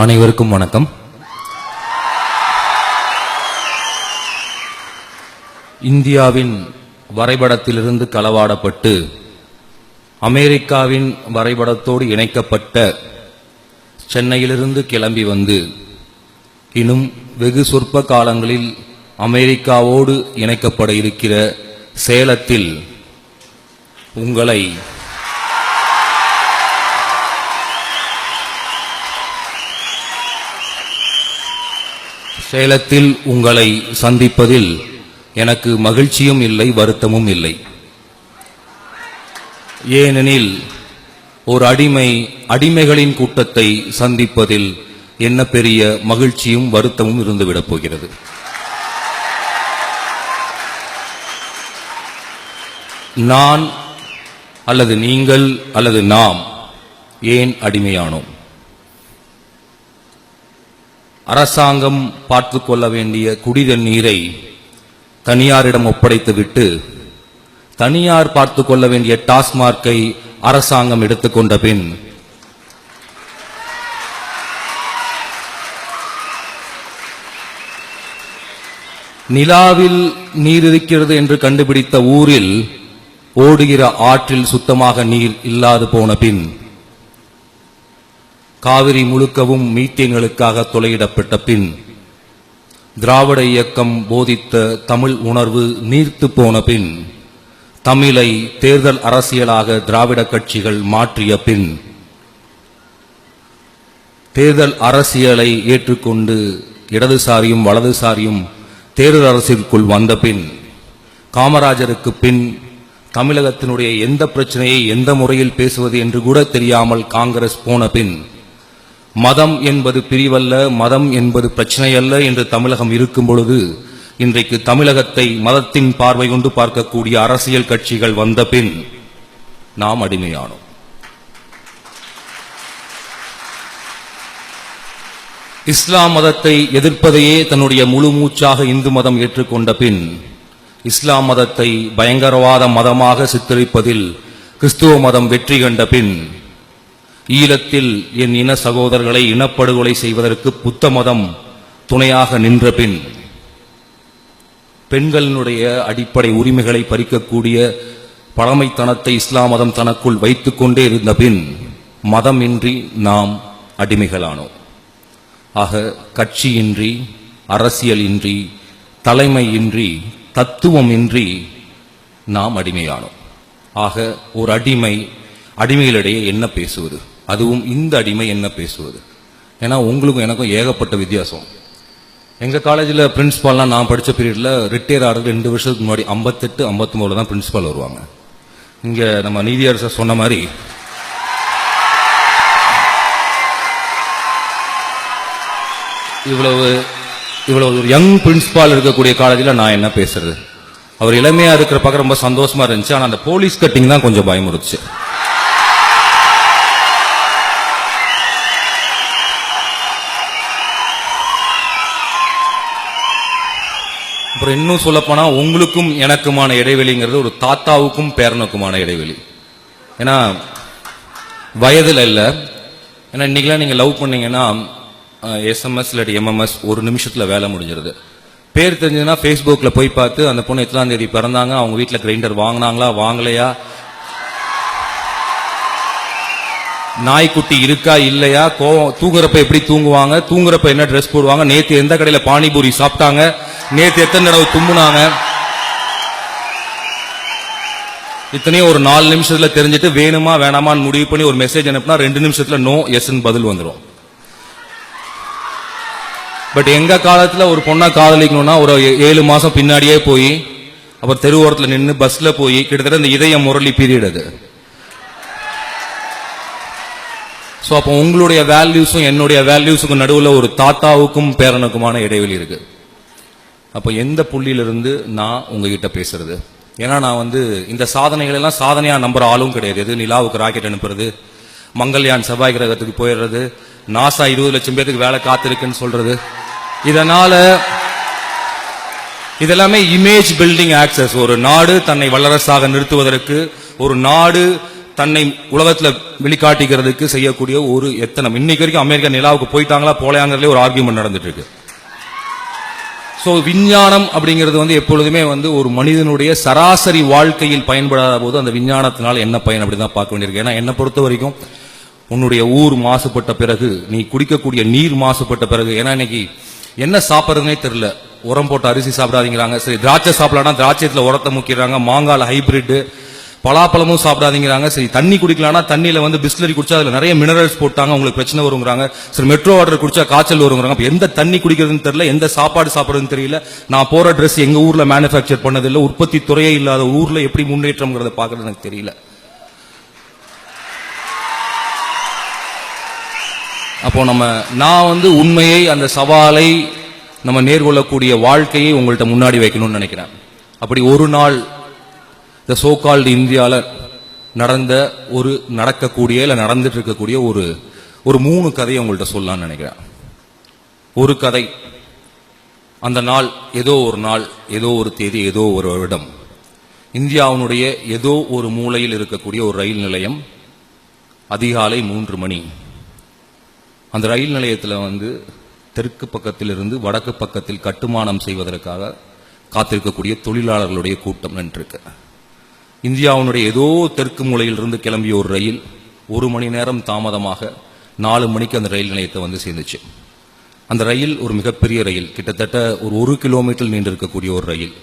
அனைவருக்கும் வணக்கம். இந்தியாவின் வரைபடத்திலிருந்து களவாடப்பட்டு அமெரிக்காவின் வரைபடத்தோடு இணைக்கப்பட்ட சென்னையிலிருந்து கிளம்பி வந்து இன்னும் வெகு சொற்ப காலங்களில் அமெரிக்காவோடு இணைக்கப்பட இருக்கிற சேலத்தில் உங்களை சேலத்தில் உங்களை சந்திப்பதில் எனக்கு மகிழ்ச்சியும் இல்லை வருத்தமும் இல்லை. ஏனெனில் ஒரு அடிமை அடிமைகளின் கூட்டத்தை சந்திப்பதில் என்ன பெரிய மகிழ்ச்சியும் வருத்தமும் இருந்துவிடப் போகிறது. நான் அல்லது நீங்கள் அல்லது நாம் ஏன் அடிமையானோம்? அரசாங்கம் பார்த்து கொள்ள வேண்டிய குடித நீரை தனியாரிடம் ஒப்படைத்துவிட்டு தனியார் பார்த்து கொள்ள வேண்டிய டாஸ்மார்க்கை அரசாங்கம் எடுத்துக்கொண்ட பின் நிலாவில் நீர் இருக்கிறது என்று கண்டுபிடித்த ஊரில் ஓடுகிற ஆற்றில் சுத்தமாக நீர் இல்லாது போன பின் காவிரி முழுக்கவும் மீத்தேன்களுக்காக தொலையிடப்பட்ட பின் திராவிட இயக்கம் போதித்த தமிழ் உணர்வு நீர்த்து போன பின் தமிழை தேர்தல் அரசியலாக திராவிட கட்சிகள் மாற்றிய பின் தேர்தல் அரசியலை ஏற்றுக்கொண்டு இடதுசாரியும் வலதுசாரியும் தேர்தல் அரசிற்குள் வந்த பின் காமராஜருக்கு பின் தமிழகத்தினுடைய எந்த பிரச்சனையை எந்த முறையில் பேசுவது என்று கூட தெரியாமல் காங்கிரஸ் போன பின் மதம் என்பது பிரிவல்ல மதம் என்பது பிரச்சனையல்ல என்று தமிழகம் இருக்கும் பொழுது இன்றைக்கு தமிழகத்தை மதத்தின் பார்வை கொண்டு பார்க்கக்கூடிய அரசியல் கட்சிகள் வந்த பின் நாம் அடிமையானோம். இஸ்லாம் மதத்தை எதிர்ப்பதையே தன்னுடைய முழு மூச்சாக இந்து மதம் ஏற்றுக்கொண்ட பின் இஸ்லாம் மதத்தை பயங்கரவாத மதமாக சித்தரிப்பதில் கிறிஸ்துவ மதம் வெற்றி கண்ட பின் ஈழத்தில் என் இன சகோதரர்களை இனப்படுகொலை செய்வதற்கு புத்த மதம் துணையாக நின்ற பின் பெண்களினுடைய அடிப்படை உரிமைகளை பறிக்கக்கூடிய பழமைத்தனத்தை இஸ்லாம் மதம் தனக்குள் வைத்து கொண்டே இருந்த பின் மதமின்றி நாம் அடிமைகளானோம். ஆக கட்சியின்றி அரசியலின்றி தலைமையின்றி தத்துவமின்றி நாம் அடிமையானோம். ஆக ஒரு அடிமை அடிமைகளிடையே என்ன பேசுவது? அதுவும் இந்த அடிமை என்ன பேசுவது? ஏன்னா உங்களுக்கும் எனக்கும் ஏகப்பட்ட வித்தியாசம். எங்கள் காலேஜில் பிரின்ஸ்பால்லாம் நான் படித்த பீரியடில் ரிட்டையர் ஆகிறது ரெண்டு வருஷத்துக்கு முன்னாடி ஐம்பத்தெட்டு ஐம்பத்தொம்போதில் தான் பிரின்ஸ்பால் வருவாங்க. இங்கே நம்ம நீதியரசர் சொன்ன மாதிரி இவ்வளவு இவ்வளவு ஒரு யங் பிரின்ஸ்பால் இருக்கக்கூடிய காலேஜில் நான் என்ன பேசுறது? அவர் இளமையாக இருக்கிற பார்க்க ரொம்ப சந்தோஷமாக இருந்துச்சு. ஆனால் அந்த போலீஸ் கட்டிங் தான் கொஞ்சம் பயமுறுச்சு அப்புறம் இன்னும் சொல்லப்போனா உங்களுக்கும் எனக்குமான இடைவெளிங்கிறது ஒரு தாத்தாவுக்கும் பேரனுக்குமான இடைவெளி. ஏன்னா வயதில் இல்லை. ஏன்னா இன்னைக்கெல்லாம் நீங்கள் லவ் பண்ணீங்கன்னா எஸ்எம்எஸ் இல்லாட்டி எம்எம்எஸ் ஒரு நிமிஷத்தில் வேலை முடிஞ்சிருது. பேர் தெரிஞ்சதுன்னா ஃபேஸ்புக்கில் போய் பார்த்து அந்த பொண்ணு எத்தனாம் தேதி பிறந்தாங்க அவங்க வீட்டில் கிரைண்டர் வாங்கினாங்களா வாங்கலையா நாய்க்குட்டி இருக்கா இல்லையா? கோவம் தூங்குறப்ப எப்படி தூங்குவாங்க? தூங்குறப்ப என்ன ட்ரெஸ் போடுவாங்க? நேத்து எந்த கடையில பானிபூரி சாப்பிட்டாங்க? நேத்து எத்தனை தடவை தும்முனாங்க இத்தனையும் ஒரு நாலு நிமிஷத்துல தெரிஞ்சுட்டு வேணுமா வேணாமான்னு முடிவு பண்ணி ஒரு மெசேஜ் அனுப்புனா ரெண்டு நிமிஷத்துல நோ எஸ்ன்னு பதில் வந்துடும் பட் எங்க காலத்துல ஒரு பொண்ணா காதலிக்கணும்னா ஒரு ஏ- ஏழு மாசம் பின்னாடியே போய் அப்புறம் தெருவோரத்தில் நின்று பஸ்ல போய் கிட்டத்தட்ட இந்த இதய முரளி பீரியட் அது. ஸோ அப்போ உங்களுடைய வேல்யூஸும் என்னுடைய வேல்யூஸுக்கும் நடுவில் ஒரு தாத்தாவுக்கும் பேரனுக்குமான இடைவெளி இருக்கு. அப்போ எந்த புள்ளியிலிருந்து நான் உங்ககிட்ட பேசுறது? ஏன்னா நான் வந்து இந்த சாதனைகள் எல்லாம் சாதனையாக நம்புற ஆளும் கிடையாது. எது நிலாவுக்கு ராக்கெட் அனுப்புறது? மங்கள்யான் செவ்வாய் கிரகத்துக்கு போயிடுறது? நாசா இருபது லட்சம் பேருக்கு வேலை காத்திருக்குன்னு சொல்றது? இதனால இதெல்லாமே இமேஜ் பில்டிங் ஆக்சஸ் ஒரு நாடு தன்னை வல்லரசாக நிறுத்துவதற்கு ஒரு நாடு தன்னை உலகத்தில் வெளிக்காட்டிக்கிறதுக்கு செய்யக்கூடிய ஒரு எத்தனை இன்னைக்கு வரைக்கும் அமெரிக்கா நிலாவுக்கு போயிட்டாங்களா போலையாங்கிறதுலே ஒரு ஆர்கியூமெண்ட் நடந்துட்டு இருக்கு ஸோ விஞ்ஞானம் அப்படிங்கிறது வந்து எப்பொழுதுமே வந்து ஒரு மனிதனுடைய சராசரி வாழ்க்கையில் பயன்படாத போது அந்த விஞ்ஞானத்தினால் என்ன பயன் அப்படி தான் பார்க்க வேண்டியிருக்கு. ஏன்னா என்னை பொறுத்த வரைக்கும் உன்னுடைய ஊர் மாசுபட்ட பிறகு நீ குடிக்கக்கூடிய நீர் மாசுபட்ட பிறகு ஏன்னா இன்னைக்கு என்ன சாப்பிட்றதுனே தெரில உரம் போட்டு அரிசி சாப்பிடாதீங்கிறாங்க. சரி திராட்சை சாப்பிடலாம் திராட்சையத்துல உரத்தை முக்கிறாங்க மாங்காய் ஹைபிரிட்டு பலாப்பழமும் சாப்பிடாதீங்கிறாங்க. சரி தண்ணி குடிக்கலாம்னா தண்ணியில வந்து பிஸ்லரி குடிச்சா அதுல நிறைய மினரல்ஸ் போட்டாங்க உங்களுக்கு பிரச்சனை வருங்கிறாங்க. சரி மெட்ரோ வாட்டர் குடிச்சா காய்ச்சல் வருங்கிறாங்க. அப்ப எந்த தண்ணி குடிக்கிறதுன்னு தெரியல எந்த சாப்பாடு சாப்பிடுறதுன்னு தெரியல. நான் போற ட்ரெஸ் எங்க ஊர்ல மேனுஃபேக்சர் பண்ணதில்லை. உற்பத்தி துறையே இல்லாத ஊர்ல எப்படி முன்னேற்றம்ங்கிறத பாக்குறது எனக்கு தெரியல. அப்போ நம்ம நான் வந்து உண்மையை அந்த சவாலை நம்ம நேர்கொள்ளக்கூடிய வாழ்க்கையை உங்கள்கிட்ட முன்னாடி வைக்கணும்னு நினைக்கிறேன். அப்படி ஒரு நாள் இந்த சோகால்டு இந்தியாவில் நடந்த ஒரு நடக்கக்கூடிய இல்லை நடந்துட்டு இருக்கக்கூடிய ஒரு ஒரு மூணு கதையை உங்கள்கிட்ட சொல்லலாம்னு நினைக்கிறேன். ஒரு கதை அந்த நாள் ஏதோ ஒரு நாள் ஏதோ ஒரு தேதி ஏதோ ஒரு வருடம். இந்தியாவினுடைய ஏதோ ஒரு மூலையில் இருக்கக்கூடிய ஒரு ரயில் நிலையம் அதிகாலை மூன்று மணி. அந்த ரயில் நிலையத்தில் வந்து தெற்கு பக்கத்திலிருந்து வடக்கு பக்கத்தில் கட்டுமானம் செய்வதற்காக காத்திருக்கக்கூடிய தொழிலாளர்களுடைய கூட்டம் நின்றுருக்கு. இந்தியாவினுடைய ஏதோ தெற்கு மூலையிலிருந்து கிளம்பிய ஒரு ரயில் ஒரு மணி நேரம் தாமதமாக நாலு மணிக்கு அந்த ரயில் நிலையத்தை வந்து சேர்ந்துச்சு. அந்த ரயில் ஒரு மிகப்பெரிய ரயில். கிட்டத்தட்ட ஒரு ஒரு கிலோமீட்டர் நீண்டு இருக்கக்கூடிய ஒரு ரயில்.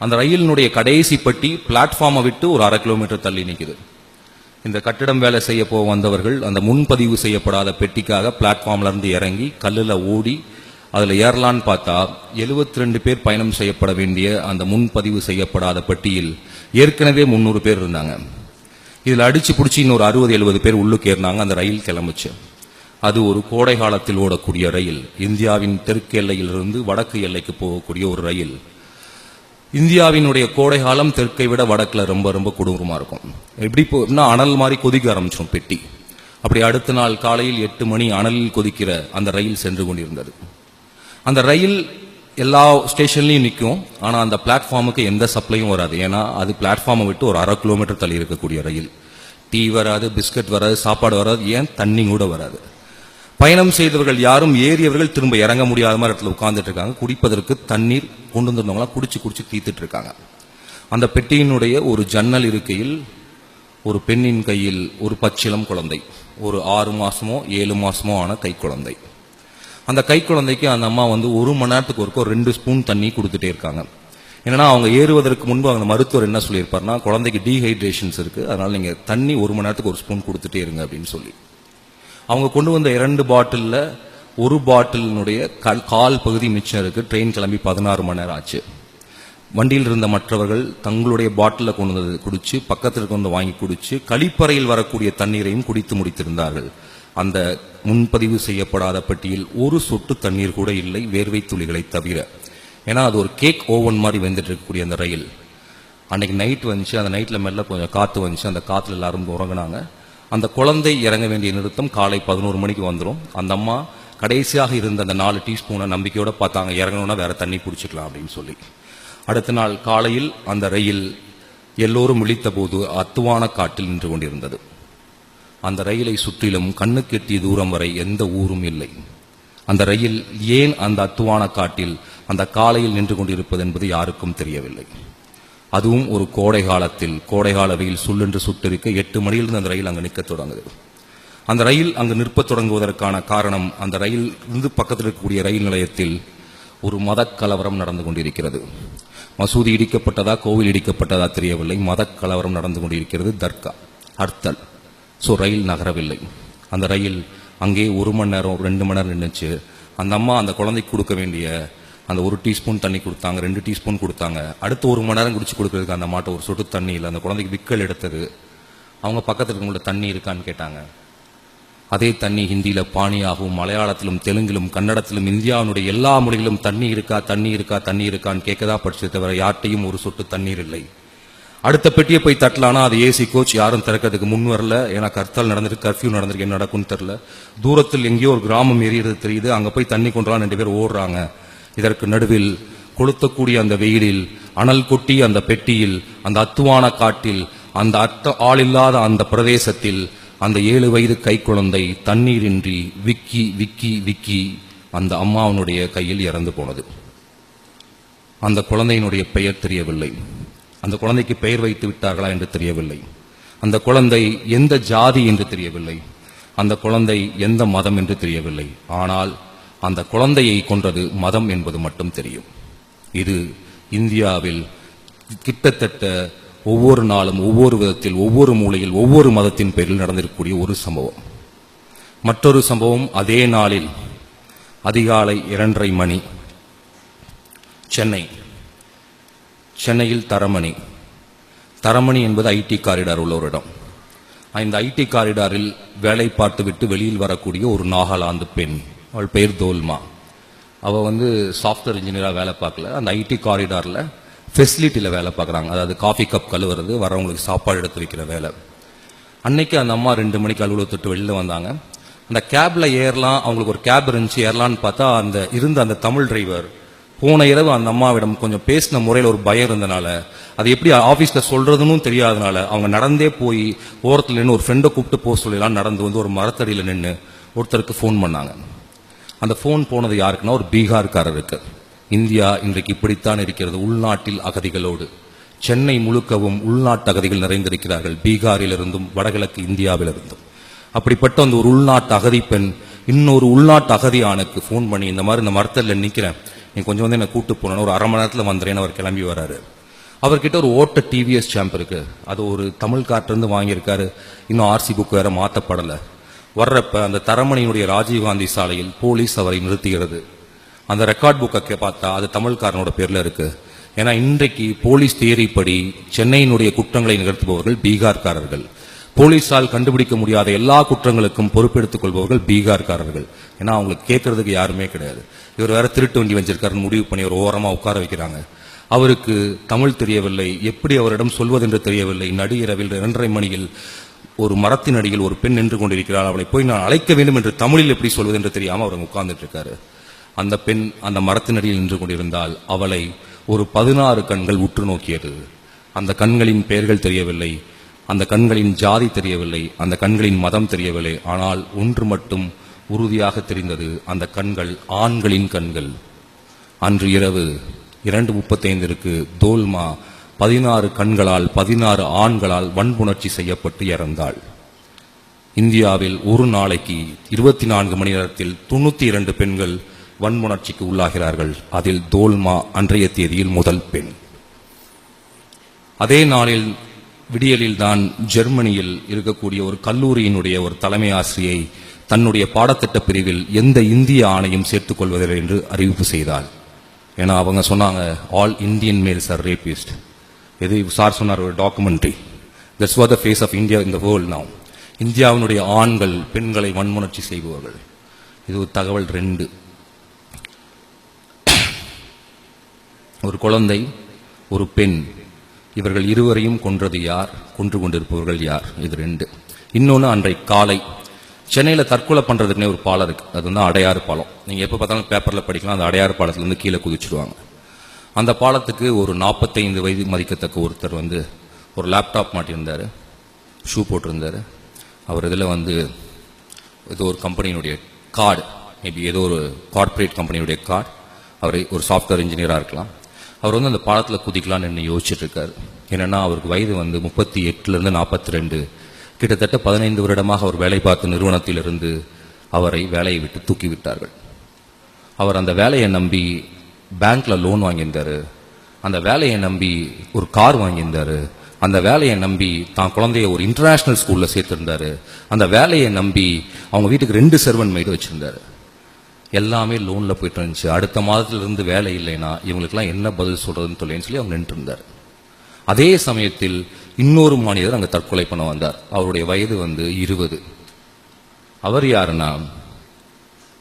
அந்த ரயிலினுடைய கடைசி பட்டி பிளாட்ஃபார்மை விட்டு ஒரு அரை கிலோமீட்டர் தள்ளி நிற்குது இந்த கட்டிடம் வேலை செய்ய போக வந்தவர்கள் அந்த முன்பதிவு செய்யப்படாத பெட்டிக்காக பிளாட்ஃபார்ம்லேருந்து இறங்கி கல்லில் ஓடி அதில் ஏறலான்னு பார்த்தா 72 ரெண்டு பேர் பயணம் செய்யப்பட வேண்டிய அந்த முன்பதிவு செய்யப்படாத பெட்டியில் ஏற்கனவே முந்நூறு பேர் இருந்தாங்க. இதில் அடிச்சு பிடிச்சி இன்னொரு அறுபது எழுபது பேர் உள்ளுக்கு ஏறினாங்க. அந்த ரயில் கிளம்பிச்சு. அது ஒரு கோடை காலத்தில் ஓடக்கூடிய ரயில். இந்தியாவின் தெற்கு எல்லையிலிருந்து வடக்கு எல்லைக்கு போகக்கூடிய ஒரு ரயில். இந்தியாவினுடைய கோடை காலம் தெற்கை விட வடக்கில் ரொம்ப ரொம்ப கொடூரமாக இருக்கும். எப்படி போனா அனல் மாதிரி கொதிக்க ஆரம்பிச்சிடும் பெட்டி. அப்படி அடுத்த நாள் காலையில் எட்டு மணி அனலில் கொதிக்கிற அந்த ரயில் சென்று கொண்டிருந்தது. அந்த ரயில் எல்லா ஸ்டேஷன்லையும் நிற்கும் ஆனால் அந்த பிளாட்ஃபார்முக்கு எந்த சப்ளையும் வராது. ஏன்னா அது பிளாட்ஃபார்மை விட்டு ஒரு அரை கிலோமீட்டர் தள்ளி இருக்கக்கூடிய ரயில். டீ வராது பிஸ்கட் வராது சாப்பாடு வராது ஏன் தண்ணி கூட வராது. பயணம் செய்தவர்கள் யாரும் ஏறியவர்கள் திரும்ப இறங்க முடியாத மாதிரி இடத்துல உட்காந்துட்டு இருக்காங்க குடிப்பதற்கு தண்ணீர் கொண்டு வந்திருந்தவங்களாம் குடிச்சு குடிச்சு தீத்துட்டு இருக்காங்க அந்த பெட்டியினுடைய ஒரு ஜன்னல் இருக்கையில் ஒரு பெண்ணின் கையில் ஒரு பச்சிளம் குழந்தை. ஒரு ஆறு மாசமோ ஏழு மாசமோ ஆன கை குழந்தை அந்த கை குழந்தைக்கு அந்த அம்மா வந்து ஒரு மணி நேரத்துக்கு ஒருக்கோ ரெண்டு ஸ்பூன் தண்ணி கொடுத்துட்டே இருக்காங்க. என்னன்னா அவங்க ஏறுவதற்கு முன்பு அந்த மருத்துவர் என்ன சொல்லியிருப்பாருன்னா குழந்தைக்கு டீஹைட்ரேஷன்ஸ் இருக்கு அதனால நீங்க தண்ணி ஒரு மணி நேரத்துக்கு ஒரு ஸ்பூன் கொடுத்துட்டே இருங்க அப்படின்னு சொல்லி. அவங்க கொண்டு வந்த இரண்டு பாட்டில்ல ஒரு பாட்டிலினுடைய கல்- கால் பகுதி மிச்சம் இருக்கு ட்ரெயின் கிளம்பி பதினாறு மணி நேரம் ஆச்சு. வண்டியில் இருந்த மற்றவர்கள் தங்களுடைய பாட்டில கொண்டு வந்து குடிச்சு பக்கத்தில் கொண்டு வந்து வாங்கி குடிச்சு கழிப்பறையில் வரக்கூடிய தண்ணீரையும் குடித்து முடித்திருந்தார்கள். அந்த முன்பதிவு செய்யப்படாத பெட்டியில் ஒரு சொட்டு தண்ணீர் கூட இல்லை வேர்வை துளிகளை தவிர. ஏன்னா அது ஒரு கேக் ஓவன் மாதிரி வெந்துட்டு இருக்கக்கூடிய அந்த ரயில். அன்னைக்கு நைட் வந்துச்சு அந்த நைட்ல மெல்ல கொஞ்சம் காத்து வந்துச்சு அந்த காத்துல எல்லாரும் உறங்குனாங்க. அந்த குழந்தை இறங்க வேண்டிய நிறுத்தம் காலை பதினோரு மணிக்கு வந்துடும் அந்த அம்மா கடைசியாக இருந்த அந்த நாலு டீஸ்பூனை நம்பிக்கையோட பார்த்தாங்க இறங்கணும்னா வேற தண்ணி பிடிச்சிக்கலாம் அப்படின்னு சொல்லி. அடுத்த நாள் காலையில் அந்த ரயில் எல்லோரும் விழித்த போது அத்துவான காட்டில் நின்று கொண்டிருந்தது. அந்த ரயிலை சுற்றிலும் கண்ணுக்கு எட்டிய தூரம் வரை எந்த ஊரும் இல்லை. அந்த ரயில் ஏன் அந்த அத்துவான காட்டில் அந்த காலையில் நின்று கொண்டிருப்பது என்பது யாருக்கும் தெரியவில்லை. அதுவும் ஒரு கோடை காலத்தில் கோடைகால வெயில் சுல்லென்று சுட்டிருக்க எட்டு மணியிலிருந்து அந்த ரயில் அங்கு நிற்கத் தொடங்குது. அந்த ரயில் அங்கு நிற்பத் தொடங்குவதற்கான காரணம் அந்த ரயில் இருந்து பக்கத்தில் இருக்கக்கூடிய ரயில் நிலையத்தில் ஒரு மத கலவரம் நடந்து கொண்டிருக்கிறது. மசூதி இடிக்கப்பட்டதா கோவில் இடிக்கப்பட்டதா தெரியவில்லை. மதக் கலவரம் நடந்து கொண்டிருக்கிறது தர்கா அர்த்தல் ஸோ ரயில் நகரவில்லை. அந்த ரயில் அங்கே ஒரு மணி நேரம் ரெண்டு மணி நேரம் நின்றுச்சு அந்த அம்மா அந்த குழந்தைக்கு கொடுக்க வேண்டிய அந்த ஒரு டீஸ்பூன் தண்ணி கொடுத்தாங்க ரெண்டு டீஸ்பூன் கொடுத்தாங்க. அடுத்து ஒரு மணி நேரம் குடிச்சு கொடுக்கறதுக்கு அந்த மாட்டை ஒரு சொட்டு தண்ணி இல்லை அந்த குழந்தைக்கு விக்கல் எடுத்தது. அவங்க பக்கத்தில் இருக்கவங்கள தண்ணி இருக்கான்னு கேட்டாங்க. அதே தண்ணி ஹிந்தியில் பாணியாகவும் மலையாளத்திலும் தெலுங்கிலும் கன்னடத்திலும் இந்தியாவினுடைய எல்லா மொழிகளும் தண்ணி இருக்கா தண்ணி இருக்கா தண்ணி இருக்கான்னு கேட்கதா படிச்சது தவிர யார்ட்டையும் ஒரு சொட்டு தண்ணீர் இல்லை. அடுத்த பெட்டியை போய் தட்டலானா அது ஏசி கோச் யாரும் திறக்கிறதுக்கு முன் வரல. ஏன்னா கர்த்தால் நடந்திருக்கு கர்ஃபியூ நடந்திருக்கு என்ன நடக்கும்னு தெரில தூரத்தில் எங்கேயோ ஒரு கிராமம் எரியறது தெரியுது. அங்கே போய் தண்ணி கொண்டுலாம் ரெண்டு பேர் ஓடுறாங்க. இதற்கு நடுவில் கொளுத்தக்கூடிய அந்த வெயிலில் அனல் கொட்டி அந்த பெட்டியில் அந்த அத்துவான காட்டில் அந்த அத்த ஆள் இல்லாத அந்த பிரதேசத்தில் அந்த ஏழு வயது கைக்குழந்தை தண்ணீரின்றி விக்கி விக்கி விக்கி அந்த அம்மாவனுடைய கையில் இறந்து போனது. அந்த குழந்தையினுடைய பெயர் தெரியவில்லை. அந்த குழந்தைக்கு பெயர் வைத்து விட்டார்களா என்று தெரியவில்லை. அந்த குழந்தை எந்த ஜாதி என்று தெரியவில்லை. அந்த குழந்தை எந்த மதம் என்று தெரியவில்லை. ஆனால் அந்த குழந்தையை கொன்றது மதம் என்பது மட்டும் தெரியும். இது இந்தியாவில் கிட்டத்தட்ட ஒவ்வொரு நாளும் ஒவ்வொரு விதத்தில் ஒவ்வொரு மூலையில் ஒவ்வொரு மதத்தின் பேரில் நடந்திருக்கக்கூடிய ஒரு சம்பவம். மற்றொரு சம்பவம் அதே நாளில் அதிகாலை இரண்டரை மணி சென்னை. சென்னையில் தரமணி. தரமணி என்பது ஐடி காரிடார் உள்ள ஒரு இடம் இந்த ஐடி காரிடாரில் வேலை பார்த்துவிட்டு வெளியில் வரக்கூடிய ஒரு நாகாலாந்து பெண். அவள் பெயர் தோல்மா. அவள் வந்து சாஃப்ட்வேர் இன்ஜினியராக வேலை பார்க்கல. அந்த ஐடி காரிடாரில் ஃபெசிலிட்டியில் வேலை பார்க்குறாங்க. அதாவது காஃபி கப் கழுவுறது வரவங்களுக்கு சாப்பாடு எடுத்து வைக்கிற வேலை. அன்னைக்கு அந்த அம்மா ரெண்டு மணிக்கு அலுவலகத்துட்டு வெளியில் வந்தாங்க. அந்த கேபில் ஏறலாம் அவங்களுக்கு ஒரு கேப் இருந்துச்சு ஏறலான்னு பார்த்தா அந்த இருந்த அந்த தமிழ் டிரைவர் போன இரவு அந்த அம்மாவிடம் கொஞ்சம் பேசின முறையில் ஒரு பயம் இருந்தனால அது எப்படி ஆஃபீஸில் சொல்கிறதுன்னு தெரியாதனால அவங்க நடந்தே போய் ஓரத்தில் நின்று ஒரு ஃப்ரெண்டை கூப்பிட்டு போக சொல்லலாம் நடந்து வந்து ஒரு மரத்தடியில் நின்று ஒருத்தருக்கு ஃபோன் பண்ணாங்க. அந்த ஃபோன் போனது யாருக்குன்னா ஒரு பீகார்காரருக்கு. இந்தியா இன்றைக்கு இப்படித்தான் இருக்கிறது உள்நாட்டில் அகதிகளோடு. சென்னை முழுக்கவும் உள்நாட்டு அகதிகள் நிறைந்திருக்கிறார்கள் பீகாரிலிருந்தும் வடகிழக்கு இந்தியாவிலிருந்தும். அப்படிப்பட்ட அந்த ஒரு உள்நாட்டு அகதி பெண் இன்னொரு உள்நாட்டு அகதி ஆணுக்கு ஃபோன் பண்ணி இந்த மாதிரி இந்த மரத்தில் நிற்கிறேன் நீ கொஞ்சம் வந்து என்னை கூட்டு போனோம் ஒரு அரை மணி நேரத்தில் வந்துறேன்னு அவர் கிளம்பி வராரு. அவர்கிட்ட ஒரு ஓட்ட டிவிஎஸ் சாம்ப் இருக்கு. அது ஒரு தமிழ் காட்டிலிருந்து வாங்கியிருக்காரு. இன்னும் ஆர்சி புக் வேற மாற்றப்படலை வர்றப்ப அந்த தரமணியினுடைய ராஜீவ்காந்தி சாலையில் போலீஸ் அவரை நிறுத்துகிறது. அந்த ரெக்கார்ட் புக்கை பார்த்தா அது தமிழ்காரனோட பேரில் இருக்கு. ஏன்னா இன்றைக்கு போலீஸ் தியரிப்படி சென்னையினுடைய குற்றங்களை நிகழ்த்துபவர்கள் பீகார்காரர்கள். போலீஸால் கண்டுபிடிக்க முடியாத எல்லா குற்றங்களுக்கும் பொறுப்பெடுத்துக் கொள்பவர்கள் பீகார்காரர்கள். ஏன்னா அவங்களுக்கு கேட்கறதுக்கு யாருமே கிடையாது. இவர் வேற திருட்டு வண்டி வச்சிருக்காருன்னு முடிவு பண்ணி ஒரு ஓரமாக உட்கார வைக்கிறாங்க. அவருக்கு தமிழ் தெரியவில்லை. எப்படி அவரிடம் சொல்வதென்று தெரியவில்லை. நடிகரவில் இரண்டரை மணியில் ஒரு மரத்தின் அடியில் ஒரு பெண் நின்று கொண்டிருக்கிறாள். அவளை போய் நான் அழைக்க வேண்டும் என்று தமிழில் எப்படி சொல்வது என்று தெரியாமல் அவர் உட்கார்ந்துட்டு இருக்காரு. அந்த பெண் அந்த மரத்தின் அடியில் நின்று கொண்டிருந்தால் அவளை ஒரு பதினாறு கண்கள் உற்று நோக்கியது. அந்த கண்களின் பெயர்கள் தெரியவில்லை. அந்த கண்களின் ஜாதி தெரியவில்லை. அந்த கண்களின் மதம் தெரியவில்லை. ஆனால் ஒன்று மட்டும் உறுதியாக தெரிந்தது அந்த கண்கள் ஆண்களின் கண்கள். அன்று இரவு இரண்டு முப்பத்தைந்திற்கு தோல்மா பதினாறு கண்களால் பதினாறு ஆண்களால் வன்புணர்ச்சி செய்யப்பட்டு இறந்தாள். இந்தியாவில் ஒரு நாளைக்கு இருபத்தி நான்கு மணி நேரத்தில் தொண்ணூற்றி இரண்டு பெண்கள் வன்முணர்ச்சிக்கு உள்ளாகிறார்கள். அதில் தோல்மா அன்றைய தேதியில் முதல் பெண். அதே நாளில் விடியலில் தான் ஜெர்மனியில் இருக்கக்கூடிய ஒரு கல்லூரியினுடைய ஒரு தலைமை ஆசிரியை தன்னுடைய பாடத்திட்ட பிரிவில் எந்த இந்திய ஆணையும் சேர்த்துக் கொள்வதில்லை என்று அறிவிப்பு செய்தார். ஏன்னா அவங்க சொன்னாங்க all Indian males are rapist எது சார் சொன்னார் ஒரு documentary that's what the face of India இந்த வேர்ல்ட் நாம் இந்தியாவினுடைய ஆண்கள் பெண்களை வன்முணர்ச்சி செய்பவர்கள். இது ஒரு தகவல் ரெண்டு. ஒரு குழந்தை ஒரு பெண். இவர்கள் இருவரையும் கொன்றது யார்? கொன்று கொண்டிருப்பவர்கள் யார்? இது ரெண்டு. இன்னொன்று அன்றை காலை சென்னையில் தற்கொலை பண்ணுறதுக்குனே ஒரு பாலம் இருக்குது அது வந்து அடையாறு பாலம். நீங்கள் எப்போ பார்த்தாலும் பேப்பரில் படிக்கலாம். அந்த அடையாறு பாலத்துலேருந்து கீழே குதிச்சுடுவாங்க. அந்த பாலத்துக்கு ஒரு நாற்பத்தைந்து வயது மதிக்கத்தக்க ஒருத்தர் வந்து ஒரு லேப்டாப் மாட்டியிருந்தார். ஷூ போட்டிருந்தார். அவர் இதில் வந்து ஏதோ ஒரு கம்பெனியினுடைய கார்டு மேபி ஏதோ ஒரு கார்ப்பரேட் கம்பெனியுடைய கார்டு அவர் ஒரு சாஃப்ட்வேர் இன்ஜினியராக இருக்கலாம். அவர் வந்து அந்த பாலத்தில் குதிக்கலாம்னு என்ன யோசிச்சுட்டு இருக்காரு. அவருக்கு வயது வந்து முப்பத்தி எட்டுலேருந்து நாற்பத்தி ரெண்டு கிட்டத்தட்ட பதினைந்து வருடமாக அவர் வேலை பார்த்த நிறுவனத்திலிருந்து அவரை வேலையை விட்டு தூக்கி விட்டார்கள் அவர் அந்த வேலையை நம்பி பேங்க்ல லோன் வாங்கியிருந்தாரு. அந்த வேலையை நம்பி ஒரு கார் வாங்கியிருந்தாரு. அந்த வேலையை நம்பி தான் குழந்தைய ஒரு இன்டர்நேஷனல் ஸ்கூலில் சேர்த்துருந்தாரு. அந்த வேலையை நம்பி அவங்க வீட்டுக்கு ரெண்டு செர்வன் மைடு வச்சுருந்தாரு. எல்லாமே லோனில் போயிட்டு இருந்துச்சு. அடுத்த மாதத்துல இருந்து வேலை இல்லைன்னா இவங்களுக்குலாம் என்ன பதில் சொல்கிறதுன்னு சொல்லி சொல்லி அவங்க நின்றுருந்தார் அதே சமயத்தில் இன்னொரு மாநிலர் அங்கே தற்கொலை பண்ண வந்தார். அவருடைய வயது வந்து இருபது. அவர் யாருன்னா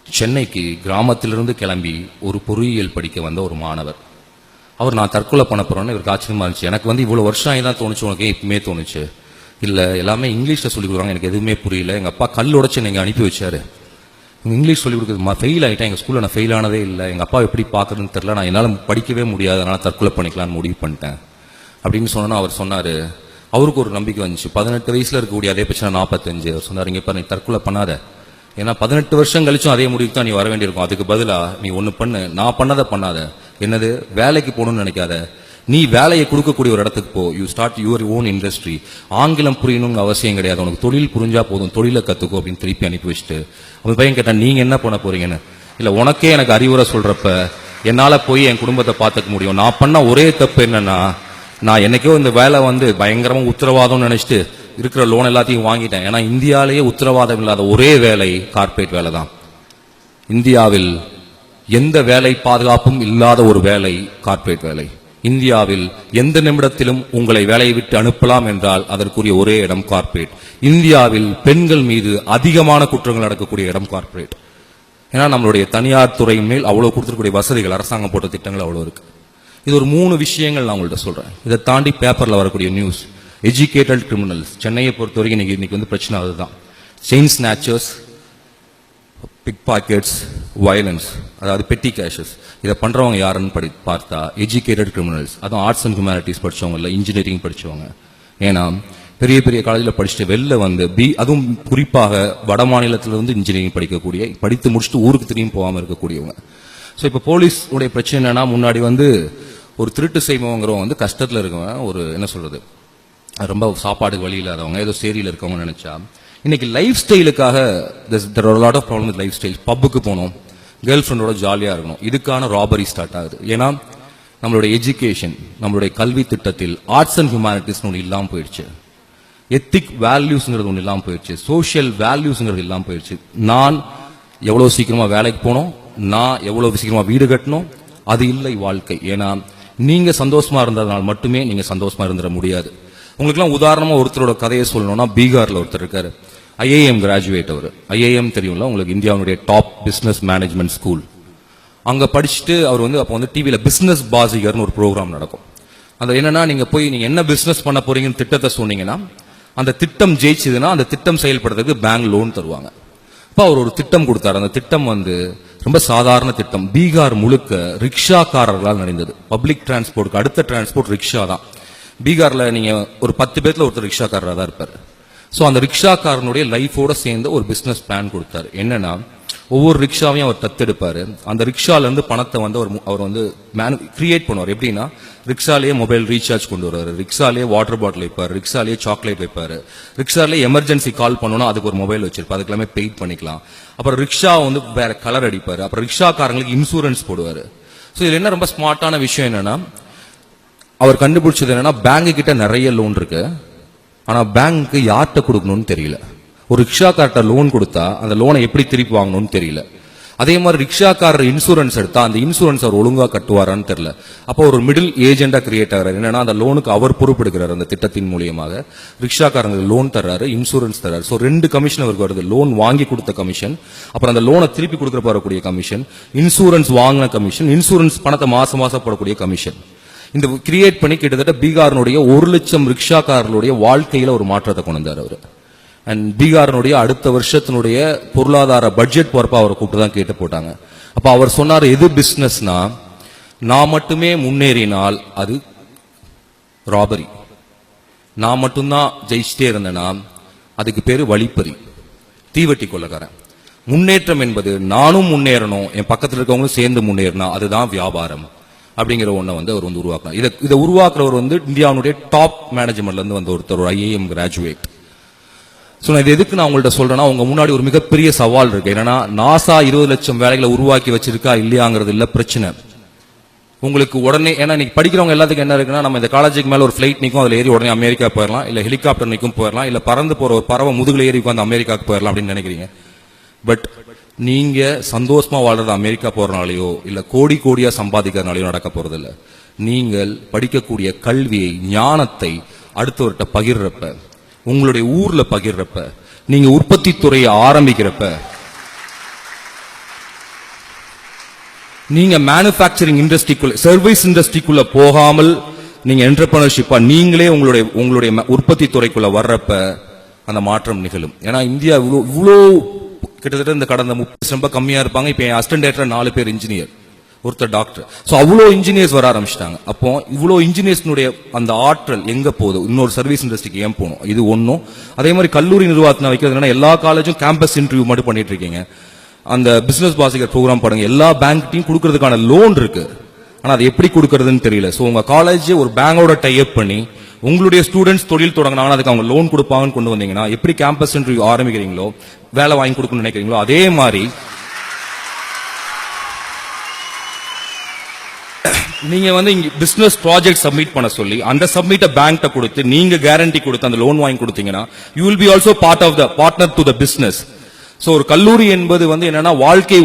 சென்னைக்கு கிராமத்திலிருந்து கிளம்பி ஒரு பொறியியல் படிக்க வந்த ஒரு மாணவர். அவர் நான் தற்கொலை பண்ண போறேன்னு இவருக்கு ஆச்சரியமா இருந்துச்சு. எனக்கு வந்து இவ்வளோ வருஷம் ஆகி தான் தோணுச்சு உனக்கு இப்பவுமே தோணுச்சு? இல்லை எல்லாமே இங்கிலீஷில் சொல்லி கொடுக்குறாங்க எனக்கு எதுவுமே புரியல. எங்கள் அப்பா கல் உடச்சு நீங்கள் அனுப்பி வச்சாரு. இங்கிலீஷ் சொல்லி கொடுக்குறது ஃபெயில் ஆகிட்டேன் எங்கள் ஸ்கூலில் நான் ஃபெயில் ஆனதே இல்லை. எங்கள் அப்பா எப்படி பார்க்குறதுன்னு தெரில நான் என்னால் படிக்கவே முடியாது. அதனால் தற்கொலை பண்ணிக்கலாம்னு முடிவு பண்ணிட்டேன். அப்படின்னு சொன்னால் அவர் சொன்னார் அவருக்கு ஒரு நம்பிக்கை வந்துச்சு. பதினெட்டு வயசுல இருக்கக்கூடிய அதே பிரச்சனை நாற்பத்தஞ்சு அவர் சொன்னார் இங்கே பாரு நீ தற்கொலை பண்ணாத. ஏன்னா பதினெட்டு வருஷம் கழிச்சும் அதே முடிவுக்கு தான் நீ வர வேண்டியிருக்கும். அதுக்கு பதிலாக நீ ஒன்று பண்ணு. நான் பண்ணதை பண்ணாத. என்னது? வேலைக்கு போகணும்னு நினைக்காத. நீ வேலையை கொடுக்கக்கூடிய ஒரு இடத்துக்கு போ. You start your own industry ஆங்கிலம் புரியணும்னு அவசியம் கிடையாது. உனக்கு தொழில் புரிஞ்சா போதும். தொழிலை கற்றுக்கோ அப்படின்னு திருப்பி அனுப்பி வச்சுட்டு. அவன் பையன் கேட்டான் நீங்கள் என்ன பண்ண போறீங்கன்னு? இல்லை உனக்கே எனக்கு அறிவுரை சொல்றப்ப என்னால் போய் என் குடும்பத்தை பார்த்துக்க முடியும். நான் பண்ண ஒரே தப்பு என்னன்னா நான் என்னைக்கோ இந்த வேலை வந்து பயங்கரமாக உத்தரவாதம்னு நினச்சிட்டு இருக்கிற லோன் எல்லாத்தையும் வாங்கிட்டேன். ஏன்னா இந்தியாவிலேயே உத்தரவாதம் இல்லாத ஒரே வேலை கார்ப்பரேட் வேலை தான். இந்தியாவில் எந்த வேலை பாதுகாப்பும் இல்லாத ஒரு வேலை கார்ப்பரேட் வேலை. இந்தியாவில் எந்த நிமிடத்திலும் உங்களை வேலையை விட்டு அனுப்பலாம் என்றால் அதற்குரிய ஒரே இடம் கார்ப்பரேட் இந்தியாவில் பெண்கள் மீது அதிகமான குற்றங்கள் நடக்கக்கூடிய இடம் கார்ப்பரேட் ஏன்னா நம்மளுடைய தனியார் துறையின் மேல் அவ்வளோ கொடுத்துருக்கூடிய வசதிகள் அரசாங்கம் போட்ட திட்டங்கள் அவ்வளோ இருக்குது இது ஒரு மூணு விஷயங்கள் நான் உங்கள்கிட்ட சொல்கிறேன் இதை தாண்டி பேப்பரில் வரக்கூடிய நியூஸ் எஜுகேட்டட் கிரிமினல்ஸ் சென்னையை பொறுத்த வரைக்கும் இன்னைக்கு இன்னைக்கு வந்து பிரச்சனை அதுதான். Chain snatchers big pockets violence அதாவது பெட்டி கேஷஸ் இதை பண்ணுறவங்க யாருன்னு படி பார்த்தா எஜுகேட்டட் கிரிமினல்ஸ் அதுவும் ஆர்ட்ஸ் அண்ட் ஹியூமனிட்டிஸ் படித்தவங்க இல்லை இன்ஜினியரிங் படிச்சவங்க. ஏன்னா பெரிய பெரிய காலேஜில் படிச்சுட்டு வெளில வந்து பி அதுவும் குறிப்பாக வட மாநிலத்தில் இருந்து இன்ஜினியரிங் படிக்கக்கூடிய படித்து முடிச்சுட்டு ஊருக்கு திரும்பி போகாமல் இருக்கக்கூடியவங்க. ஸோ இப்போ போலீஸ் உடைய பிரச்சனை என்னன்னா முன்னாடி வந்து ஒரு திருட்டு செய்வோங்கிறவங்க வந்து கஷ்டத்தில் இருக்கவன் ஒரு என்ன சொல்கிறது ரொம்ப சாப்பாடுக்கு வழி இல்லாதவங்க ஏதோ சேரியில் இருக்கவங்க நினச்சா இன்னைக்கு life ஸ்டைலுக்காக lot of problem with lifestyle பப்புக்கு போகணும் கேர்ள் ஃப்ரெண்டோட ஜாலியாக இருக்கணும். இதுக்கான ராபரி ஸ்டார்ட் ஆகுது. ஏன்னா நம்மளுடைய எஜுகேஷன் நம்மளுடைய கல்வி திட்டத்தில் ஆர்ட்ஸ் அண்ட் ஹியூமானிட்டிஸ்னு ஒன்று இல்லாமல் போயிடுச்சு. எத்திக் வேல்யூஸ்ங்கிறது ஒன்று இல்லாமல் போயிடுச்சு. சோஷியல் வேல்யூஸ்ங்கிறது இல்லாமல் போயிடுச்சு. நான் எவ்வளோ சீக்கிரமாக வேலைக்கு போகணும் நான் எவ்வளோ சீக்கிரமாக வீடு கட்டணும் அது இல்லை வாழ்க்கை. ஏன்னா நீங்க சந்தோஷமா இருந்ததுனால மட்டுமே நீங்க சந்தோஷமா இருந்துட முடியாது. உங்களுக்குலாம் உதாரணமா ஒருத்தரோட கதையை சொல்லணும்னா பீகார்ல ஒருத்தர் இருக்காரு. ஐஏஎம் கிராஜுவேட் அவர். ஐஏஎம் தெரியும்ல? உங்களுக்கு இந்தியாவுடைய டாப் பிஸ்னஸ் மேனேஜ்மெண்ட் ஸ்கூல் அங்கே படிச்சுட்டு அவர் வந்து அப்போ வந்து டிவியில் பிஸ்னஸ் பாசிகர்னு ஒரு ப்ரோக்ராம் நடக்கும். அந்த என்னன்னா நீங்கள் போய் நீங்கள் என்ன பிஸ்னஸ் பண்ண போறீங்கன்னு திட்டத்தை சொன்னீங்கன்னா அந்த திட்டம் ஜெயிச்சதுன்னா அந்த திட்டம் செயல்படுறதுக்கு பேங்க் லோன் தருவாங்க. இப்போ அவர் ஒரு திட்டம் கொடுத்தாரு. அந்த திட்டம் வந்து ரொம்ப சாதாரண திட்டம். பீகார் முழுக்க ரிக்ஷாக்காரர்களால் நடந்தது. பப்ளிக் டிரான்ஸ்போர்ட்டுக்கு அடுத்த டிரான்ஸ்போர்ட் ரிக்ஷா தான். பீகாரில் நீங்கள் ஒரு பத்து பேர்த்தில் ஒருத்தர் ரிக்ஷாக்காரராக தான் இருப்பார். ஸோ அந்த ரிக்ஷாக்காரனுடைய லைஃபோட சேர்ந்து ஒரு பிஸ்னஸ் பிளான் கொடுத்தாரு. என்னன்னா ஒவ்வொரு ரிக்ஷாவையும் அவர் தத்தெடுப்பார். அந்த ரிக்ஷாலேருந்து பணத்தை வந்து அவர் அவர் வந்து மேனு கிரியேட் பண்ணுவார். எப்படின்னா ரிக்ஷாலேயே மொபைல் ரீசார்ஜ் கொண்டு வருவார். ரிக்ஷாலேயே வாட்டர் பாட்டில் வைப்பார். ரிக்ஷாலேயே சாக்லேட் வைப்பார். ரிக்ஷாலேயே எமர்ஜென்சி கால் பண்ணோன்னா அதுக்கு ஒரு மொபைல் வச்சிருப்பார். அதுக்கு எல்லாமே பெயிட் பண்ணிக்கலாம். அப்புறம் ரிக்ஷா வந்து வேற கலர் அடிப்பார். அப்புறம் ரிக்ஷாக்காரங்களுக்கு இன்சூரன்ஸ் போடுவார். ஸோ இதில் என்ன ரொம்ப ஸ்மார்ட்டான விஷயம் என்னன்னா அவர் கண்டுபிடிச்சது என்னன்னா பேங்க் கிட்ட நிறைய லோன் இருக்கு. ஆனால் பேங்க்கு யார்கிட்ட கொடுக்கணும்னு தெரியல. ஒரு ரிக்ஷாக்கார்ட்ட லோன் கொடுத்தா அந்த லோனை எப்படி திருப்பி வாங்கணும்னு தெரியல. அதே மாதிரி ரிக்ஷாக்காரர் இன்சூரன்ஸ் எடுத்தா அந்த இன்சூரன்ஸ் அவர் ஒழுங்கா கட்டுவாரான்னு தெரியல. அப்போ ஒரு மிடில் ஏஜெண்டா கிரியேட் ஆகிறார். என்னன்னா அந்த லோனுக்கு அவர் பொறுப்பெடுக்கிறார் அந்த திட்டத்தின் மூலியமாக. ரிக்ஷாக்காரங்களுக்கு லோன் தர்றாரு இன்சூரன்ஸ் தர்றாரு. ஸோ ரெண்டு கமிஷன் அவருக்கு வருது. லோன் வாங்கி கொடுத்த கமிஷன் அப்புறம் அந்த லோனை திருப்பி கொடுக்குற வரக்கூடிய கமிஷன் இன்சூரன்ஸ் வாங்கின கமிஷன் இன்சூரன்ஸ் பணத்தை மாசம் மாசம் போடக்கூடிய கமிஷன் இந்த கிரியேட் பண்ணி கிட்டத்தட்ட பீகாரினுடைய ஒரு லட்சம் ரிக்ஷாக்காரர்களுடைய வாழ்க்கையில ஒரு மாற்றத்தை கொண்டு வந்தார் அவர். அண்ட் பீகாரினுடைய அடுத்த வருஷத்தினுடைய பொருளாதார பட்ஜெட் பொறுப்பா அவரை கூப்பிட்டு தான் கேட்டு போட்டாங்க. அப்போ அவர் சொன்னார் எது பிஸ்னஸ்னா நான் மட்டுமே முன்னேறினால் அது ராபரி நான் மட்டும்தான் ஜெயிச்சிட்டே இருந்தேன்னா அதுக்கு பேர் வழிப்பறி. தீவட்டி கொள்ளக்காரன். முன்னேற்றம் என்பது நானும் முன்னேறணும் என் பக்கத்தில் இருக்கவங்களும் சேர்ந்து முன்னேறினா அதுதான் வியாபாரம். அப்படிங்கிற ஒன்றை வந்து அவர் வந்து உருவாக்கலாம் இதை இதை உருவாக்குறவர் வந்து இந்தியாவுடைய டாப் மேனேஜ்மெண்ட்லேருந்து வந்த ஒருத்தர் ஒரு ஐஏஎம் கிராஜுவேட் ஸோ நான் இது எதுக்கு நான் உங்கள்ட்ட சொல்றேன்னா உங்க முன்னாடி ஒரு மிகப்பெரிய சவால் இருக்கு. என்னன்னா நாசா இருபது லட்சம் வேலைகளை உருவாக்கி வச்சிருக்கா இல்லையாங்கிறது இல்ல பிரச்சனை. உங்களுக்கு உடனே ஏன்னா இன்னைக்கு படிக்கிறவங்க எல்லாத்துக்கும் என்ன இருக்குன்னா நம்ம இந்த காலேஜுக்கு மேல ஒரு ஃபிளைட் நிற்கும் அதில் ஏறி உடனே அமெரிக்கா போயிடலாம் இல்ல ஹெலிகாப்டர் நிற்கும் போயிடலாம் இல்ல பறந்து போற ஒரு பறவை முதுகுல ஏறி உட்காந்து அமெரிக்காவுக்கு போயிடலாம் அப்படின்னு நினைக்கிறீங்க. பட் நீங்க சந்தோஷமா வாழ்றது அமெரிக்கா போகிறனாலையோ இல்ல கோடி கோடியா சம்பாதிக்கிறதுனாலையோ நடக்க போறது இல்லை நீங்கள் படிக்கக்கூடிய கல்வியை ஞானத்தை அடுத்தவர்கிட்ட பகிர்றப்ப உங்களுடைய ஊர்ல பகிர்றப்ப நீங்க உற்பத்தி துறையை ஆரம்பிக்கிறப்ப நீங்க மேனுஃபேக்சரிங் இண்டஸ்ட்ரிக்குள்ள சர்வீஸ் இண்டஸ்ட்ரிக்குள்ள போகாமல் நீங்க என்டர்பிரினர்ஷிப்பா நீங்களே உங்களுடைய உங்களுடைய ம- உற்பத்தி துறைக்குள்ள வர்றப்ப அந்த மாற்றம் நிகழும். ஏன்னா இந்தியா இவ்வளோ இவ்வளோ கிட்டத்தட்ட இந்த கடந்த முப்பது ரொம்ப கம்மியா இருப்பாங்க. இப்ப என் அசிஸ்டன்ட் டேரக்டர் நாலு பேர் இன்ஜினியர் ஒருத்தர் டாக்டர் ஸோ அவ்வளோ இன்ஜினியர்ஸ் வர ஆரம்பிச்சிட்டாங்க. அப்போ இவ்வளோ இன்ஜினியர்ஸ்னுடைய அந்த ஆற்றல் எங்கே போகுது? இன்னொரு சர்வீஸ் இண்டஸ்ட்ரிக்கு ஏன் போகணும்? இது ஒன்றும் அதே மாதிரி கல்லூரி நிர்வாகத்தில் வைக்கிறது என்னன்னா எல்லா காலேஜும் கேம்பஸ் இன்டர்வியூ மட்டும் பண்ணிட்டு இருக்கீங்க. அந்த பிசினஸ் பாசிகர் ப்ரோக்ராம் பாருங்க. எல்லா பேங்க்டையும் கொடுக்கறதுக்கான லோன் இருக்கு. ஆனால் அது எப்படி கொடுக்கறதுன்னு தெரியல. ஸோ உங்கள் காலேஜ் ஒரு பேங்கோட டைப் பண்ணி உங்களுடைய ஸ்டூடெண்ட்ஸ் தொழில் தொடங்கினாங்கன்னா அதுக்கு அவங்க லோன் கொடுப்பாங்கன்னு கொண்டு வந்தீங்கன்னா எப்படி கேம்பஸ் இன்டர்வியூ ஆரம்பிக்கிறீங்களோ வேலை வாங்கி கொடுக்கணும்னு நினைக்கிறீங்களோ அதே மாதிரி நீங்க வந்து இங்க பிசினஸ் ப்ராஜெக்ட் சப்மிட் பண்ண சொல்லி அந்த சப்மிட்ட பேங்க்ட்ட கொடுத்து நீங்க கேரண்டி கொடுத்து அந்த லோன் வாங்கி கொடுத்தீங்கன்னா you will be also part of the partner to the business so ஒரு கல்லூரி என்பது வந்து என்னன்னா வாழ்க்கை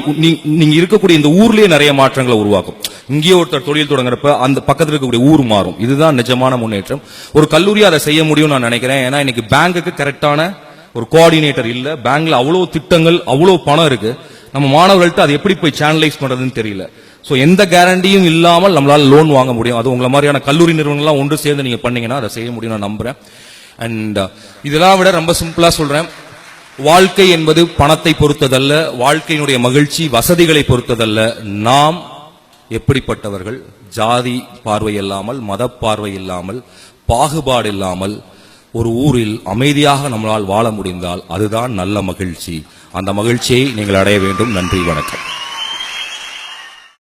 நீங்க இருக்கக்கூடிய இந்த ஊர்லயே நிறைய மாற்றங்களை உருவாக்கும். இங்கேயே ஒருத்தர் தொழில் தொடங்குறப்ப அந்த பக்கத்தில் இருக்கக்கூடிய ஊர் மாறும். இதுதான் நிஜமான முன்னேற்றம். ஒரு கல்லூரி அதை செய்ய முடியும் நான் நினைக்கிறேன். ஏன்னா இன்னைக்கு பேங்குக்கு கரெக்டான ஒரு கோஆர்டினேட்டர் இல்ல. பேங்க்ல அவ்வளவு திட்டங்கள் அவ்வளவு பணம் இருக்கு. நம்ம மாணவர்கள்ட்ட அதை எப்படி போய் சேனலைஸ் பண்றதுன்னு தெரியல. ஸோ எந்த கேரண்டியும் இல்லாமல் நம்மளால் லோன் வாங்க முடியும். அது உங்களை மாதிரியான கல்லூரி நிறுவனங்கள்லாம் ஒன்று சேர்ந்து நீங்கள் பண்ணீங்கன்னா அதை செய்ய முடியும் நான் நம்புகிறேன் அண்ட் uh, இதெல்லாம் விட ரொம்ப சிம்பிளாக சொல்கிறேன் வாழ்க்கை என்பது பணத்தை பொறுத்ததல்ல வாழ்க்கையினுடைய மகிழ்ச்சி வசதிகளை பொறுத்ததல்ல. நாம் எப்படிப்பட்டவர்கள்? ஜாதி பார்வை இல்லாமல் மத பார்வை இல்லாமல் பாகுபாடு இல்லாமல் ஒரு ஊரில் அமைதியாக நம்மளால் வாழ முடிந்தால் அதுதான் நல்ல மகிழ்ச்சி. அந்த மகிழ்ச்சியை நீங்கள் அடைய வேண்டும். நன்றி வணக்கம்.